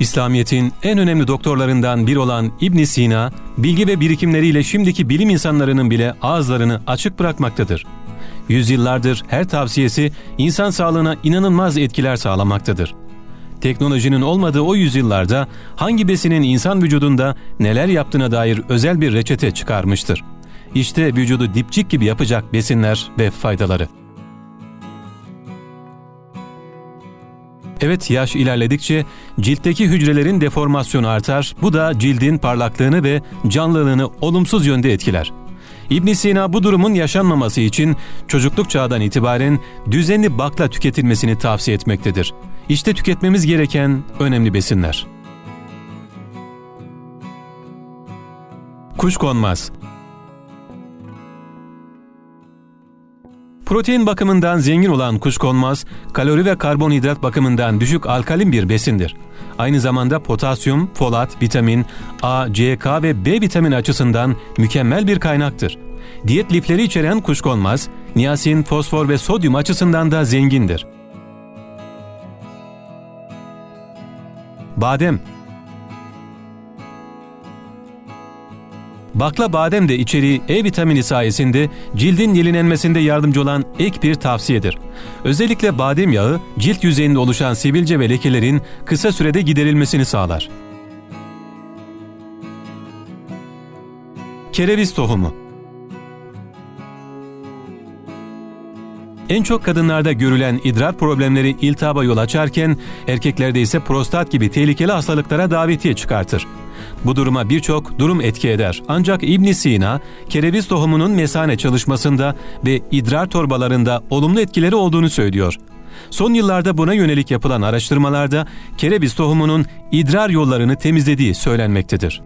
İslamiyet'in en önemli doktorlarından biri olan İbn Sina, bilgi ve birikimleriyle şimdiki bilim insanlarının bile ağızlarını açık bırakmaktadır. Yüzyıllardır her tavsiyesi insan sağlığına inanılmaz etkiler sağlamaktadır. Teknolojinin olmadığı o yüzyıllarda hangi besinin insan vücudunda neler yaptığına dair özel bir reçete çıkarmıştır. İşte vücudu dipçik gibi yapacak besinler ve faydaları. Evet yaş ilerledikçe ciltteki hücrelerin deformasyonu artar. Bu da cildin parlaklığını ve canlılığını olumsuz yönde etkiler. İbn Sina bu durumun yaşanmaması için çocukluk çağdan itibaren düzenli bakla tüketilmesini tavsiye etmektedir. İşte tüketmemiz gereken önemli besinler. Kuşkonmaz Protein bakımından zengin olan kuşkonmaz, kalori ve karbonhidrat bakımından düşük alkalin bir besindir. Aynı zamanda potasyum, folat, vitamin A, C, K ve B vitamin açısından mükemmel bir kaynaktır. Diyet lifleri içeren kuşkonmaz, niyasin, fosfor ve sodyum açısından da zengindir. Badem Bakla badem de içeriği E vitamini sayesinde cildin yenilenmesinde yardımcı olan ek bir tavsiyedir. Özellikle badem yağı cilt yüzeyinde oluşan sivilce ve lekelerin kısa sürede giderilmesini sağlar. Kereviz tohumu En çok kadınlarda görülen idrar problemleri iltihaba yol açarken erkeklerde ise prostat gibi tehlikeli hastalıklara davetiye çıkartır. Bu duruma birçok durum etki eder. Ancak İbn Sina, kereviz tohumunun mesane çalışmasında ve idrar torbalarında olumlu etkileri olduğunu söylüyor. Son yıllarda buna yönelik yapılan araştırmalarda kereviz tohumunun idrar yollarını temizlediği söylenmektedir.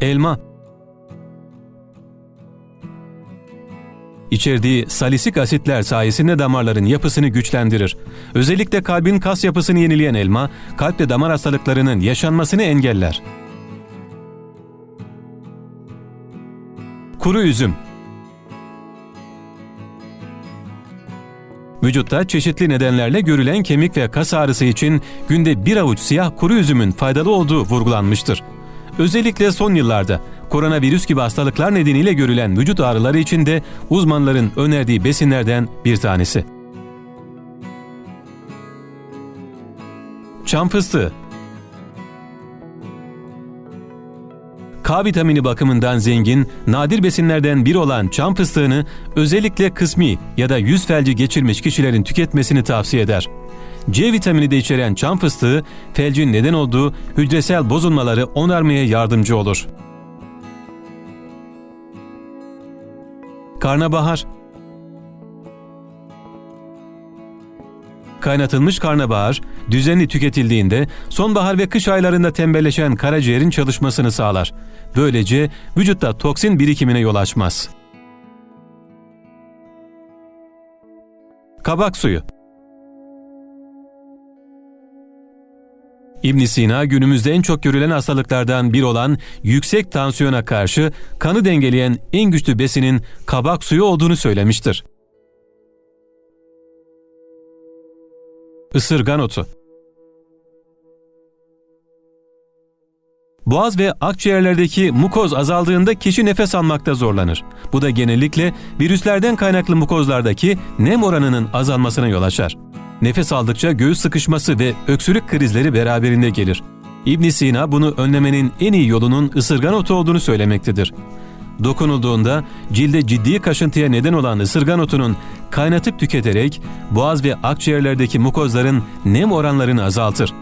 Elma İçerdiği salisik asitler sayesinde damarların yapısını güçlendirir. Özellikle kalbin kas yapısını yenileyen elma, kalp ve damar hastalıklarının yaşanmasını engeller. Kuru üzüm Vücutta çeşitli nedenlerle görülen kemik ve kas ağrısı için günde bir avuç siyah kuru üzümün faydalı olduğu vurgulanmıştır. Özellikle son yıllarda koronavirüs gibi hastalıklar nedeniyle görülen vücut ağrıları için de uzmanların önerdiği besinlerden bir tanesi. Çam fıstığı K vitamini bakımından zengin, nadir besinlerden biri olan çam fıstığını özellikle kısmi ya da yüz felci geçirmiş kişilerin tüketmesini tavsiye eder. C vitamini de içeren çam fıstığı, felcin neden olduğu hücresel bozulmaları onarmaya yardımcı olur. Karnabahar Kaynatılmış karnabahar, düzenli tüketildiğinde sonbahar ve kış aylarında tembelleşen karaciğerin çalışmasını sağlar. Böylece vücutta toksin birikimine yol açmaz. Kabak suyu ibn Sina günümüzde en çok görülen hastalıklardan biri olan yüksek tansiyona karşı kanı dengeleyen en güçlü besinin kabak suyu olduğunu söylemiştir. Isırgan otu Boğaz ve akciğerlerdeki mukoz azaldığında kişi nefes almakta zorlanır. Bu da genellikle virüslerden kaynaklı mukozlardaki nem oranının azalmasına yol açar. Nefes aldıkça göğüs sıkışması ve öksürük krizleri beraberinde gelir. İbn Sina bunu önlemenin en iyi yolunun ısırgan otu olduğunu söylemektedir. Dokunulduğunda cilde ciddi kaşıntıya neden olan ısırgan otunun kaynatıp tüketerek boğaz ve akciğerlerdeki mukozların nem oranlarını azaltır.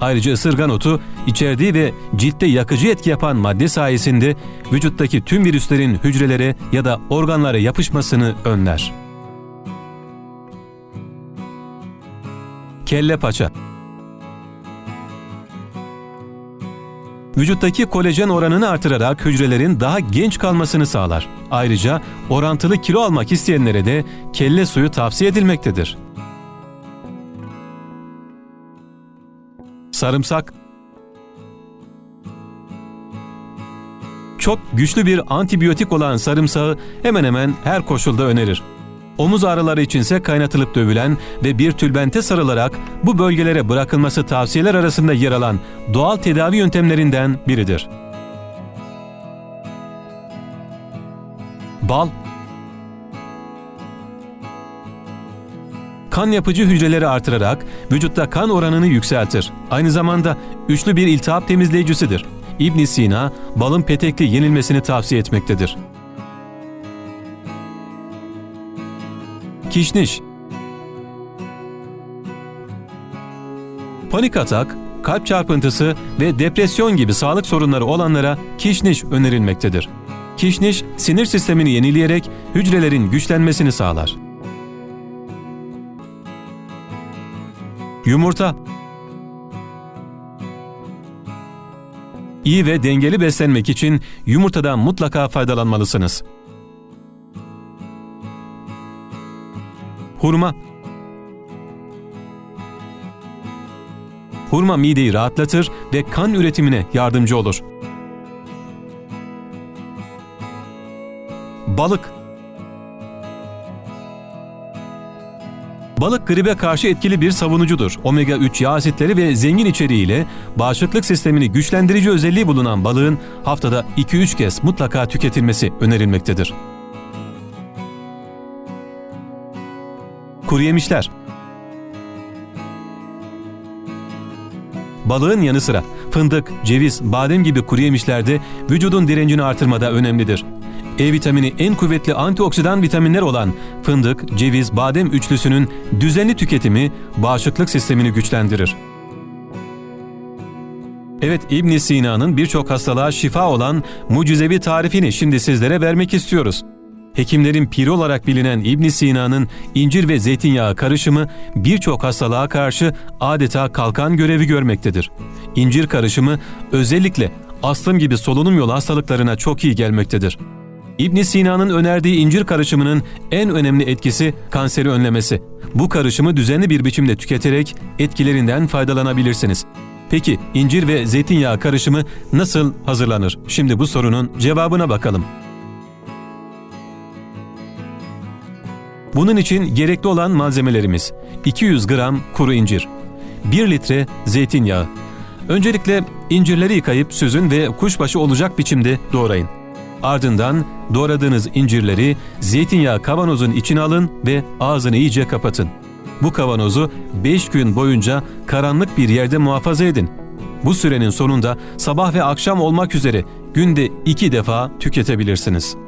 Ayrıca ısırgan otu içerdiği ve ciltte yakıcı etki yapan madde sayesinde vücuttaki tüm virüslerin hücrelere ya da organlara yapışmasını önler. Kelle paça Vücuttaki kolajen oranını artırarak hücrelerin daha genç kalmasını sağlar. Ayrıca orantılı kilo almak isteyenlere de kelle suyu tavsiye edilmektedir. Sarımsak Çok güçlü bir antibiyotik olan sarımsağı hemen hemen her koşulda önerir. Omuz ağrıları içinse kaynatılıp dövülen ve bir tülbente sarılarak bu bölgelere bırakılması tavsiyeler arasında yer alan doğal tedavi yöntemlerinden biridir. Bal kan yapıcı hücreleri artırarak vücutta kan oranını yükseltir. Aynı zamanda üçlü bir iltihap temizleyicisidir. İbn Sina, balın petekli yenilmesini tavsiye etmektedir. Kişniş Panik atak, kalp çarpıntısı ve depresyon gibi sağlık sorunları olanlara kişniş önerilmektedir. Kişniş, sinir sistemini yenileyerek hücrelerin güçlenmesini sağlar. Yumurta İyi ve dengeli beslenmek için yumurtadan mutlaka faydalanmalısınız. Hurma Hurma mideyi rahatlatır ve kan üretimine yardımcı olur. Balık Balık gribe karşı etkili bir savunucudur. Omega 3 yağ asitleri ve zengin içeriğiyle bağışıklık sistemini güçlendirici özelliği bulunan balığın haftada 2-3 kez mutlaka tüketilmesi önerilmektedir. Kuru yemişler Balığın yanı sıra fındık, ceviz, badem gibi kuru yemişlerde vücudun direncini artırmada önemlidir. E vitamini en kuvvetli antioksidan vitaminler olan fındık, ceviz, badem üçlüsünün düzenli tüketimi bağışıklık sistemini güçlendirir. Evet İbn Sina'nın birçok hastalığa şifa olan mucizevi tarifini şimdi sizlere vermek istiyoruz. Hekimlerin piri olarak bilinen İbn Sina'nın incir ve zeytinyağı karışımı birçok hastalığa karşı adeta kalkan görevi görmektedir. İncir karışımı özellikle astım gibi solunum yolu hastalıklarına çok iyi gelmektedir. İbn Sina'nın önerdiği incir karışımının en önemli etkisi kanseri önlemesi. Bu karışımı düzenli bir biçimde tüketerek etkilerinden faydalanabilirsiniz. Peki incir ve zeytinyağı karışımı nasıl hazırlanır? Şimdi bu sorunun cevabına bakalım. Bunun için gerekli olan malzemelerimiz 200 gram kuru incir, 1 litre zeytinyağı. Öncelikle incirleri yıkayıp süzün ve kuşbaşı olacak biçimde doğrayın. Ardından doğradığınız incirleri zeytinyağı kavanozun içine alın ve ağzını iyice kapatın. Bu kavanozu 5 gün boyunca karanlık bir yerde muhafaza edin. Bu sürenin sonunda sabah ve akşam olmak üzere günde 2 defa tüketebilirsiniz.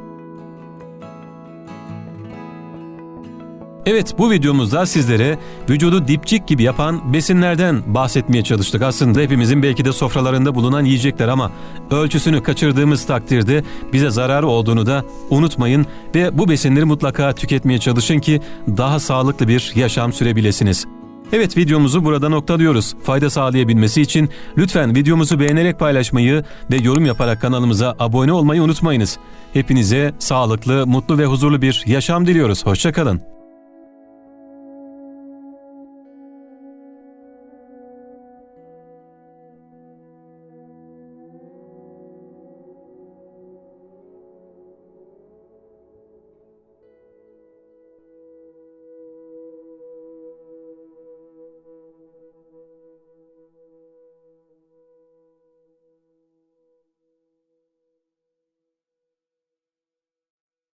Evet bu videomuzda sizlere vücudu dipçik gibi yapan besinlerden bahsetmeye çalıştık. Aslında hepimizin belki de sofralarında bulunan yiyecekler ama ölçüsünü kaçırdığımız takdirde bize zararı olduğunu da unutmayın ve bu besinleri mutlaka tüketmeye çalışın ki daha sağlıklı bir yaşam sürebilesiniz. Evet videomuzu burada noktalıyoruz. Fayda sağlayabilmesi için lütfen videomuzu beğenerek paylaşmayı ve yorum yaparak kanalımıza abone olmayı unutmayınız. Hepinize sağlıklı, mutlu ve huzurlu bir yaşam diliyoruz. Hoşçakalın.